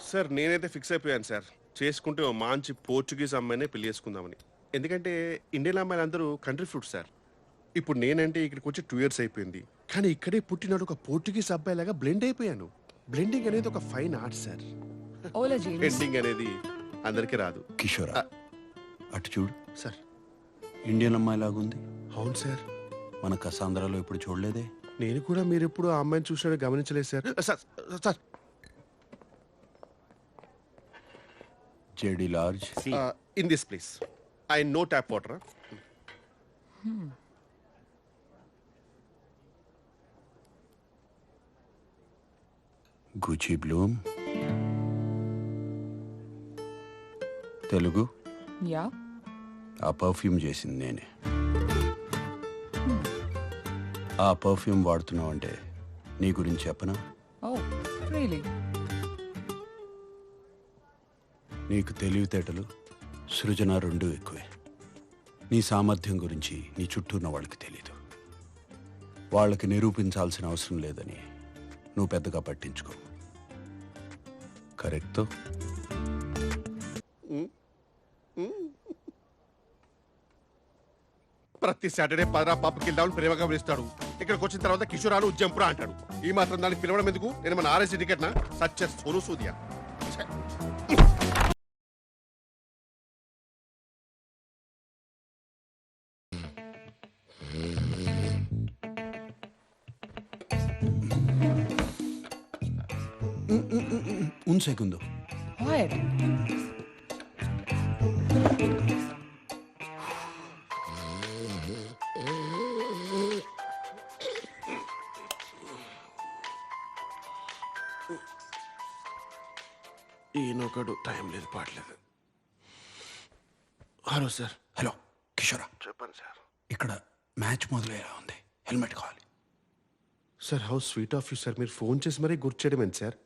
Sir నేనైతే fix అయిపోయాను sir. చేసుకుంటే ఓ మంచి పోర్చుగీస్ అమ్మాయినే పెళ్ళి చేసుకుందామని. ఎందుకంటే ఇండియన్ అమ్మాయిలు అందరూ కంట్రీ ఫ్రూట్ సార్. ఇప్పుడు నేనంటే ఇక్కడికి వచ్చి టూ ఇయర్స్ అయిపోయింది. కానీ ఇక్కడే పుట్టినాడు ఒక పోర్చుగీస్ అబ్బాయి లాగా బ్లెండ్ అయిపోయాను. బ్లెండింగ్ అనేది ఒక ఫైన్ ఆర్ట్ సార్. ఓలా ఎండింగ్ అనేది అందరికీ రాదు. కిషోరా. అటు చూడు. సార్. ఇండియన్ అమ్మాయి లాగుంది అవును సార్. మన కసాంధ్రాలో ఇప్పుడు చూడలేదే. నేను కూడా మీరు ఎప్పుడు ఆ అమ్మాయిని చూసినట్టు గమనించలేదు sir sir sir HAD large? Uh, in this place. I know tap water. Hmm. Gucci Bloom. Telugu? Yeah. ఆ పర్ఫ్యూమ్ చేసింది నేనే ఆ పర్ఫ్యూమ్ వాడుతున్నావు అంటే నీ గురించి చెప్పనా ఓ రియలీ నీకు తెలివితేటలు సృజన రెండు ఎక్కువే. నీ సామర్థ్యం గురించి నీ చుట్టూ ఉన్న వాళ్ళకి తెలీదు. వాళ్ళకి నిరూపించాల్సిన అవసరం లేదని నువ్వు పెద్దగా పట్టించుకో. కరెక్ట్? ప్రతి సాటర్డే పదరా పాపకి వెళ్దామని ప్రేమగా పిలుస్తాడు ఇక్కడికి వచ్చిన తర్వాత కిషోరాలు జంపురా అంటాడు. ఈ మాత్రం దానికి పిలవడం ఎందుకు? నేను మన ఆర్ఎస్ టికెట్ సచ్చ సోను సూదియా. Un segundo. వాట్ ఈయనొకడు టైం లేదు పాడలేదు. Hello sir. హలో కిషోరా. చెప్పండి సార్. ఇక్కడ మ్యాచ్ మొదలయ్యేలా ఉంది. హెల్మెట్ కావాలి. Sir how sweet of you sir. మీరు ఫోన్ చేసి మరీ గుర్తు చేయడం ఏంటి సార్?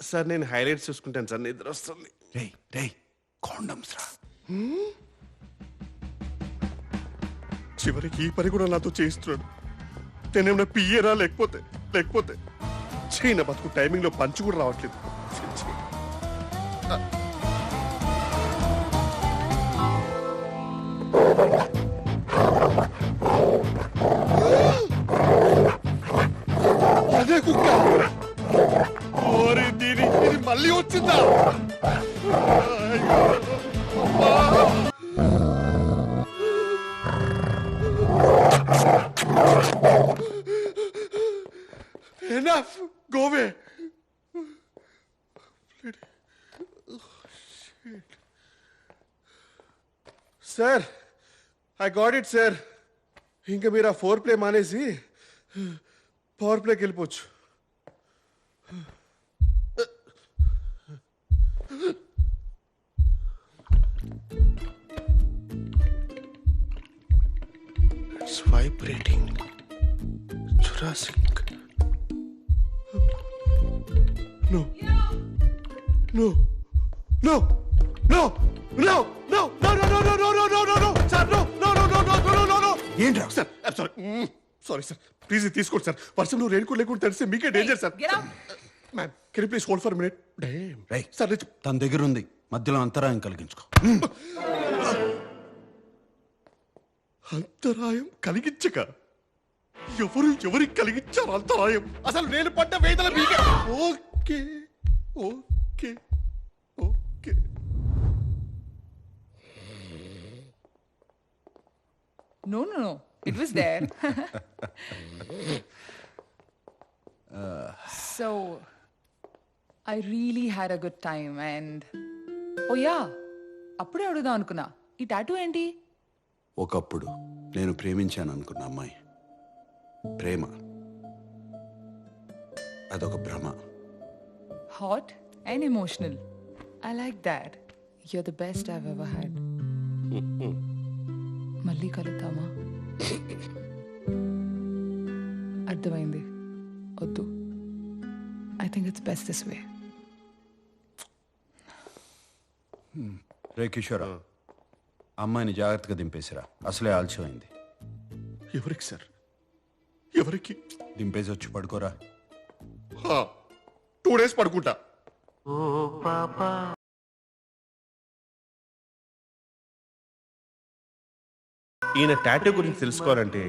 సార్ నేను హైలైట్స్ చూసుకుంటాను సార్ నిద్ర వస్తుంది. రేయ్ రేయ్ కాండమ్స్ రా. చివరికి ఈ పని కూడా నాతో చేయిస్తున్నాడు. నేనేమన్నా పియ్యరా లేకపోతే లేకపోతే చైన బతుకు టైమింగ్లో పంచి కూడా రావట్లేదు. Away! Sir I got it sir ఇంకా మీరు ఆ ఫోర్ ప్లే మానేసి పవర్ ప్లేకి వెళ్ళిపోవచ్చు. It's vibrating Jurassic No. No. No. No. No. No. No. No. No. No. No. No. No. No. No. Sir. No. No. No. No. No. No. No. No. ఏంట్రా sir sorry sorry sir please తీసుకోండి sir వర్షంలో raincoat లేకుండా తెలిస్తే మీకే danger sir. Ma'am can please hold for minute damn రేయ్. Sir rich తన దగ్గర ఉంది మధ్యలో అంతరాయం కలిగించుకో అంతరాయం కలిగించక ఎవరు ఎవరికి కలిగించారు అంతరాయం అసలు నేను పడ్డ వేదన మీకే okay okay okay. No no it was there so I really had a good time and oh yeah అప్పుడే అడుగుదాం అనుకున్నా. ఈ టాటూ ఏంటి? ఒకప్పుడు నేను ప్రేమించాను అనుకున్న అమ్మాయి. ప్రేమ. అదొక భ్రమ. Hot and emotional I like that you're the best I've ever had మళ్ళీ కలుద్దామా? అర్థమైంది. వద్దు. I think it's best this way రే కిషోరా అమ్మాయిని జాగ్రత్తగా దింపేసిరా. అసలే ఆలస్యమైంది. ఎవరికి సార్? ఎవరికి? దింపేసి వచ్చి పడుకోరా. టూ డేస్ పడుకుంటా. ఈయన టాటూ గురించి తెలుసుకోవాలంటే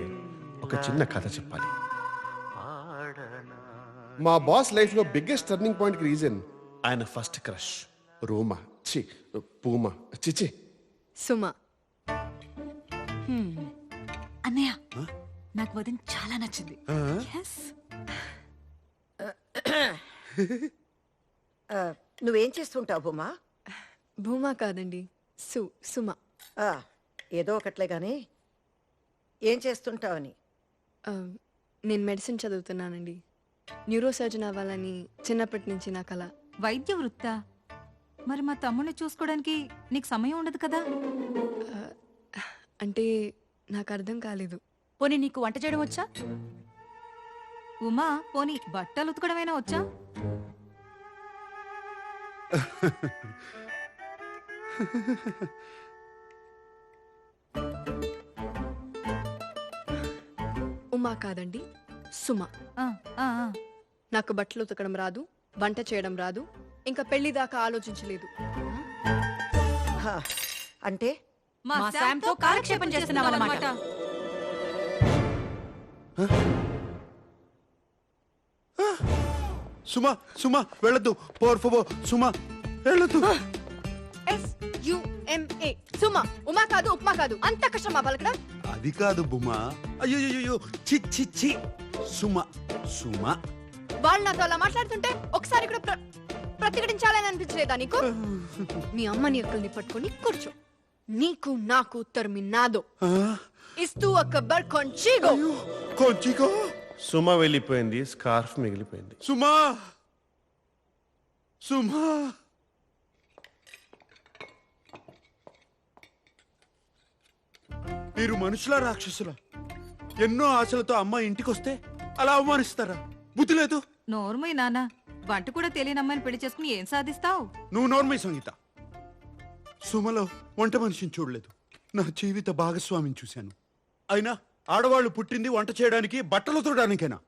ఒక చిన్న కథ చెప్పాలి. మా బాస్ లైఫ్లో బిగ్గెస్ట్ టర్నింగ్ పాయింట్ రీజన్ ఆయన ఫస్ట్ క్రష్. రోమా. చి పూమా. చిచి సుమ. అన్నయ్య నాకు వదిన చాలా నచ్చింది. Yes. ఆ, నువ్వేం చేస్తుంటావు బొమ్మా భూమా కాదండి సు సుమ. ఆ, ఏదో ఒకట్లే గాని. ఏం చేస్తుంటావని? ఆ, నేను మెడిసిన్ చదువుతున్నానండి. న్యూరో సర్జన్ అవ్వాలని చిన్నప్పటి నుంచి నా కల. వైద్య వృత్తా మరి మా తమ్ముడిని చూసుకోవడానికి నీకు సమయం ఉండదు కదా? అంటే నాకు అర్థం కాలేదు. పోనీ నీకు వంట చేయడం వచ్చా? ఉమా పోనీ బట్టలు ఉతకడమైనా వచ్చా? ఉమా కాదండి సుమ. ఆ, ఆ, ఆ. నాకు బట్టలు ఉతకడం రాదు వంట చేయడం రాదు ఇంకా పెళ్ళి దాకా ఆలోచించలేదు. హా, అంటే? మా శామ్తో కాలక్షేపం చేస్తున్నావన్నమాట సుమా సుమా వెళ్ళొద్దు. పోర్ ఫోబో సుమా వెళ్ళొద్దు. ఎస్ యుఎంఏ సుమ ఉమా కాదు ఉప్మా కాదు. అంత కష్టమా పలకడం అది కాదు బుమా అయ్యో చి చి చి సుమ సుమ. వాళ్ళు నాతో అలా మాట్లాడుతుంటే ఒకసారి కూడా ప్ర- ప్రతిఘటించాలని అనిపించలేదా నీకు? మీ అమ్మ నీ అక్కల్ని పట్టుకొని కూర్చో. నీకు నాకు ఉత్తరం నాదో. ఆ, ఇస్తూ అక్బర్ కొంచిగో. కొంచికో సుమ వెళ్ళిపోయింది స్కార్ఫ్ మిగిలిపోయింది. సుమా! సుమా! మీరు మనుషుల రాక్షసుల? ఎన్నో ఆశలతో అమ్మ ఇంటికొస్తే అలా అవమానిస్తారా? బుద్ధి లేదు. నోర్మయ్య నాన్న వంట కూడా తెలియని అమ్మాయిని పెళ్ళి చేసుకుని ఏం సాధిస్తావు? నువ్వు నోర్మై సంగీత. సుమలో వంట మనిషిని చూడలేదు. నా జీవిత భాగస్వామిని చూశాను. అయినా ఆడవాళ్ళు పుట్టింది వంట చేయడానికి బట్టలు తోడానికేనా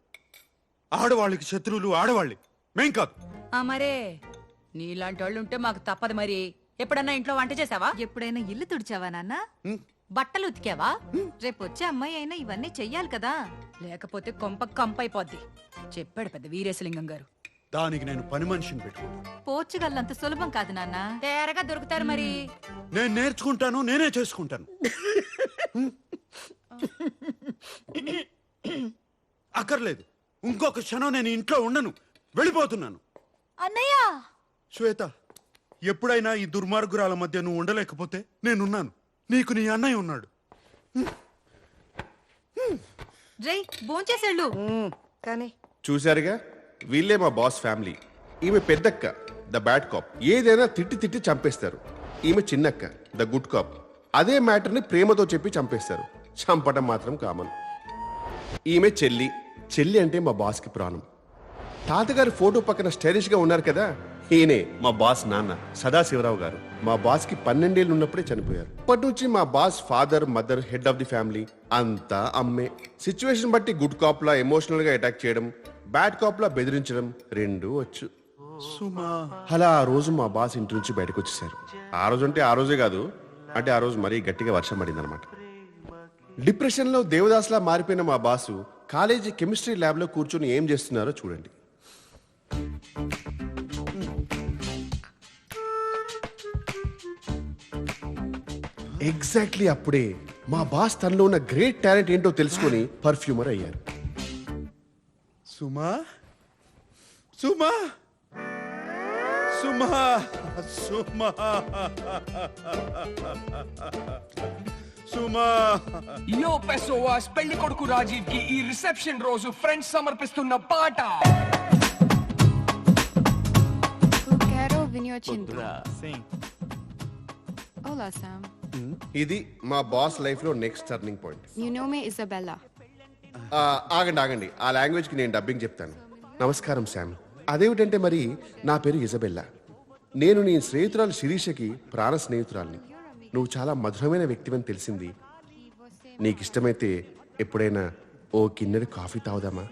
ఆడవాళ్ళకి శత్రువులు ఆడవాళ్ళే. మేం కాదు. ఆ మరే నీలాంటి వాళ్ళు ఉంటే మాకు తప్పదు మరి. ఎప్పుడన్నా ఇంట్లో వంట చేసావా? ఎప్పుడైనా ఇల్లు తుడిచావా నాన్న? బట్టలు ఉతికావా? రేపు వచ్చే అమ్మాయి అయినా ఇవన్నీ చెయ్యాలి కదా. లేకపోతే కొంప కంపైపోద్ది. చెప్పాడు పెద్ద వీరేశలింగం గారు. దానికి నేను పని మనిషిని పెట్టుకున్నాను పోర్చుగల్ అంత సులభం కాదు నాన్న. తేరగా దొరుకుతారు మరి. నేను నేర్చుకుంటాను నేనే చేసుకుంటాను. అక్కర్లేదు. ఇంకొక క్షణం నేను ఇంట్లో ఉండను. వెళ్ళిపోతున్నాను. అన్నయ్య! శ్వేత ఎప్పుడైనా ఈ దుర్మార్గురాల మధ్య నువ్వు ఉండలేకపోతే నేనున్నాను. నీకు నీ అన్నయ్య ఉన్నాడు. రై భోంచేసేళ్ళు. కానీ. చూశారుగా? వీళ్ళే మా బాస్ ఫ్యామిలీ. ఈమె పెద్దక్క ద బ్యాడ్ కాప్. ఏదైనా తిట్టి తిట్టి చంపేస్తారు. ఈమె చిన్నక్క ద గుడ్ కాప్. అదే మ్యాటర్ని ప్రేమతో చెప్పి చంపేస్తారు. చంపడం మాత్రం కామన్. ఈమె చెల్లి చెల్లి అంటే మా బాస్కి ప్రాణం. తాతగారి ఫోటో పక్కన స్టైలిష్గా ఉన్నారు కదా? ఈయనే మా బాస్ నాన్న సదాశివరావు గారు. మా బాస్కి పన్నెండేళ్ళు ఉన్నప్పుడే చనిపోయారు. అప్పటి నుంచి మా boss father mother head of the family అంతా అమ్మే. సిచ్యువేషన్ బట్టి గుడ్ కాప్ లా ఎమోషనల్గా అటాక్ చేయడం బ్యాడ్ కాప్ లా బెదిరించడం రెండూ వచ్చు. సుమా. అలా ఆ రోజు మా బాస్ ఇంటి నుంచి బయటకు వచ్చేసారు. ఆ రోజు అంటే ఆ రోజే కాదు అంటే ఆ రోజు మరీ గట్టిగా వర్షం పడింది అనమాట డిప్రెషన్లో దేవదాస్లా మారిపోయిన మా బాసు కాలేజీ కెమిస్ట్రీ ల్యాబ్లో కూర్చొని ఏం చేస్తున్నారో చూడండి. ఎగ్జాక్ట్లీ అప్పుడే మా బాస్ తనలో ఉన్న గ్రేట్ టాలెంట్ ఏంటో తెలుసుకొని పర్ఫ్యూమర్ అయ్యారు. సుమా? సుమా? సుమా? సుమా? సుమా. యో పెసోవాస్ పెళ్ళి కొడుకు రాజీవ్కి ఈ రిసెప్షన్ రోజు ఫ్రెండ్స్ సమర్పిస్తున్న పాట. Quero. Olá, Sam. ఇది మా బాస్ లైఫ్లో next turning point You know me, Isabella. ఆ, ఆగండి ఆగండి. ఆ లాంగ్వేజ్కి నేను డబ్బింగ్ చెప్తాను. నమస్కారం శామ్ అదేమిటంటే మరి నా పేరు ఇజబెల్లా నేను నీ స్నేహితురాలు శిరీషకి ప్రాణ స్నేహితురాల్ని. నువ్వు చాలా మధురమైన వ్యక్తివని తెలిసింది నీకు ఇష్టమైతే ఎప్పుడైనా ఓ కిన్నెడు కాఫీ తాగుదామా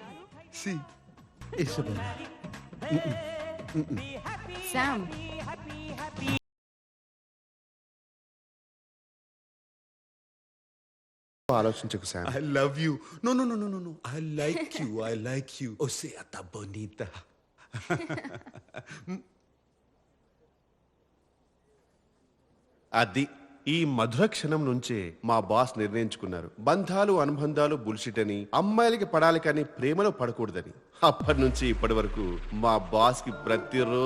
శామ్ ఆలోచించకు Sam you. No, no, no, no, no, no. I like you. I like you. Oh, say ata bonita. అది ఈ మధుర క్షణం నుంచే మా బాస్ నిర్ణయించుకున్నారు. బంధాలు అనుబంధాలు బుల్షిట్ అని అమ్మాయిలకి పడాలి కానీ ప్రేమలో పడకూడదని. అప్పటి నుంచి ఇప్పటి వరకు మా బాస్కి ప్రతిరోజు